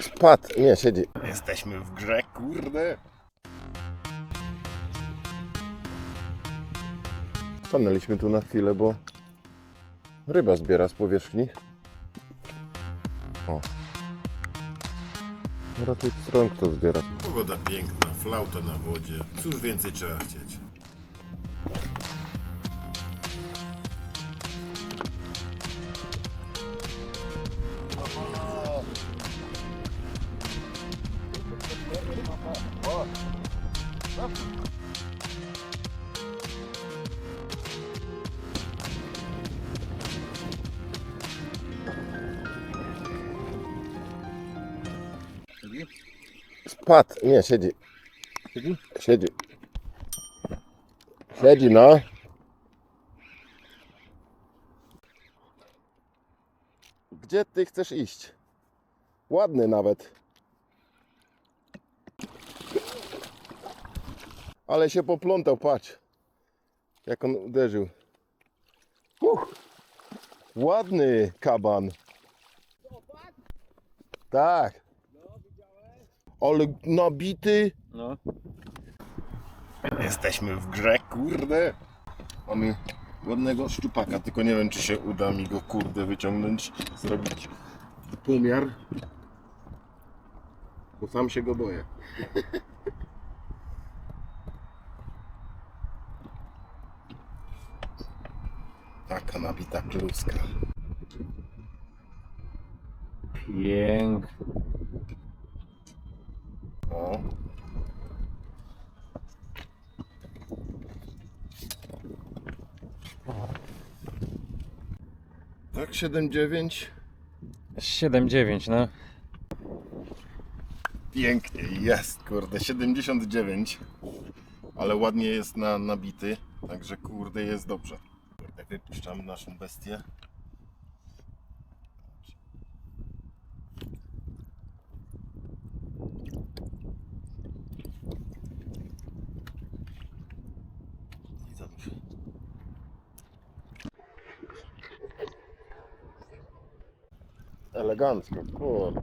Spadł, nie, siedzi. Jesteśmy w grze, kurde. Stanęliśmy tu na chwilę, bo ryba zbiera z powierzchni. O. Ratuj stron, kto zbiera. Pogoda piękna, flauta na wodzie. Cóż więcej trzeba chcieć? Spadł, nie, siedzi. Siedzi? Siedzi. Siedzi, no. Gdzie ty chcesz iść? Ładny nawet. Ale się poplątał, patrz. Jak on uderzył. Uch. Ładny kaban. Tak. Ale nabity. No. Jesteśmy w grze, kurde. Mamy ładnego szczupaka, tylko nie wiem, czy się uda mi go, kurde, wyciągnąć, zrobić pomiar. Bo sam się go boję. Taka nabita kluska. Pięknie. O. Tak, 7-9. 7-9, no. Pięknie, jest, kurde, 79. Ale ładnie jest na, nabity, także kurde jest dobrze. Kurde, wypuszczamy naszą bestię. I. Elegancko, kurde.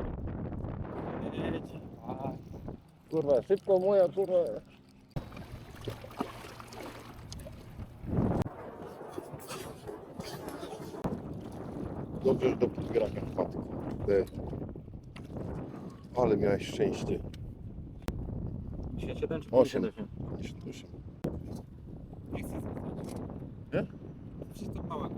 Kurwa, szybko moja kurwa. Dobrze, że do podgraka wpadł. Kurde. Ale miałeś szczęście. 57 czy Osiem. 58? 58. Nie chcę Nie? Wszystko małe.